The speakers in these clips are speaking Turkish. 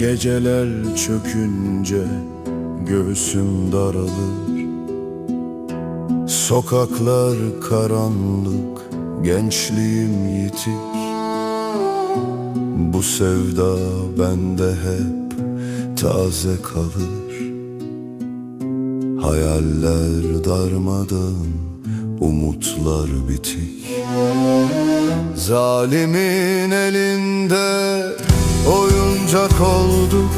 Geceler çökünce göğsüm daralır. Sokaklar karanlık, gençliğim yitir. Bu sevda bende hep taze kalır. Hayaller darmadan, umutlar bitik Zalimin elinde oyuncak olduk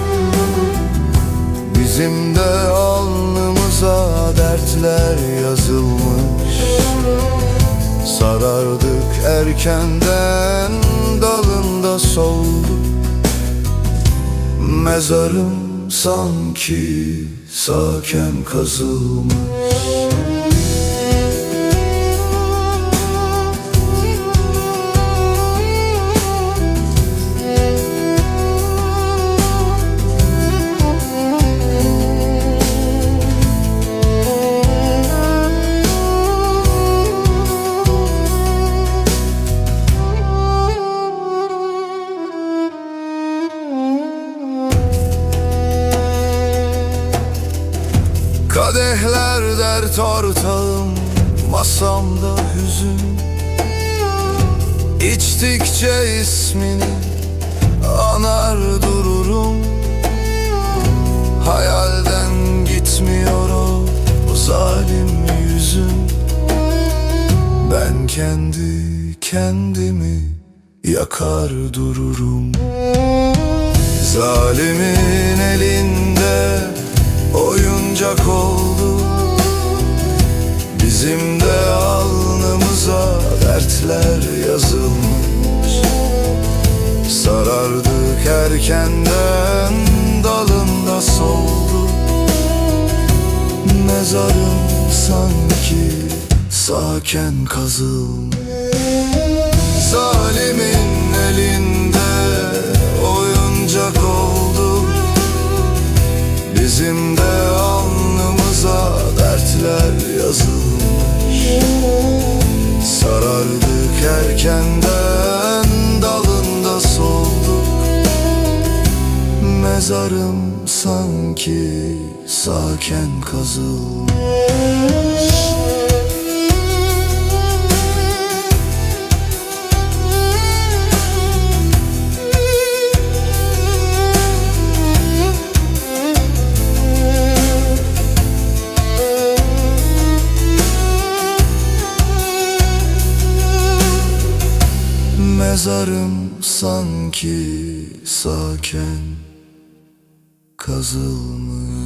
Bizim de alnımıza dertler yazılmış. Sarardık erkenden dalında solduk Mezarım sanki saken kazılmış Kadehler dert ortağım Masamda hüzün. İçtikçe ismini Anar dururum. Hayalden gitmiyor o, zalim yüzün. Ben kendi kendimi Yakar dururum. Zalimin elinde dertler yazılmış. Sarardık erkenden dalında soldu. Mezarım sanki saken kazılmış. Zalimin elinde oyuncak oldu. Bizim de alnımıza dertler yazılmış Sarardık erkenden dalında solduk. Mezarım sanki saken kazılmış Mezarım sanki saken kazılmış